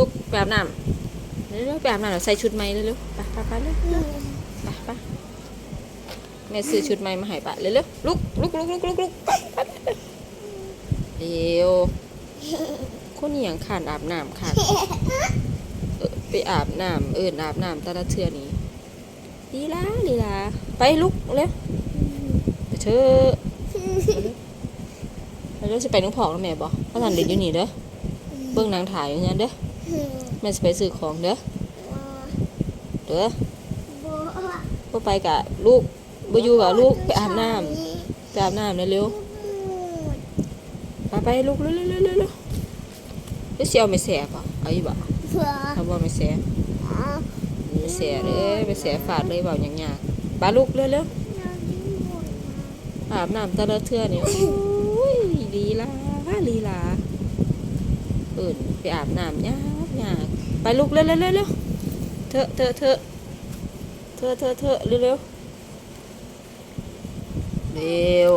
ลูกไปอาบน้ำเร็วๆไปอาบน้ำเดี๋ยวใส่ชุดใหม่เร็วๆไปไปไปเร็วไปไปแม่ซื้อชุดใหม่มาให้ปะเร็วๆลุกลุกลุกลุกลุกลุกไปไปเร็วคนนี้ยังขานอาบน้ำขานเออไปอาบน้ำเอินอาบน้ำแตละเทื่อนี้ลีลาลีลาไปลุกเร็วไปเถอะไปเร็วสิไปนุ่งผองแล้วแม่บอกพ่อทันเด็กอยู่นี่เด้อเบิ่งนางถ่ายอย่างนั้เด้อ แม่สิไปซื้อของเด้อเด้อบ่ไปกะลูกบ่อยู่กับลูกไปอาบน้ำไปอาบน้ำเร็วๆไปไปลูกเร็วๆๆๆๆเดี๋ยวสิเอาไม่แสบอะเอาอีบ่ถ้าบ่ไม่แสบไม่แสบเลยไม่แสบฟาดเลยเว้าหยังยากไปลูกเร็วๆอาบน้ำแต่ละเทื่อนี่โอ้ยลีลาลีลาเอิ้นไปอาบน้ำยากยากไปลุกเร็วเร็วเถอะเถอะเถอะเถอะเถอะเถอะเร็วเร็วเร็ว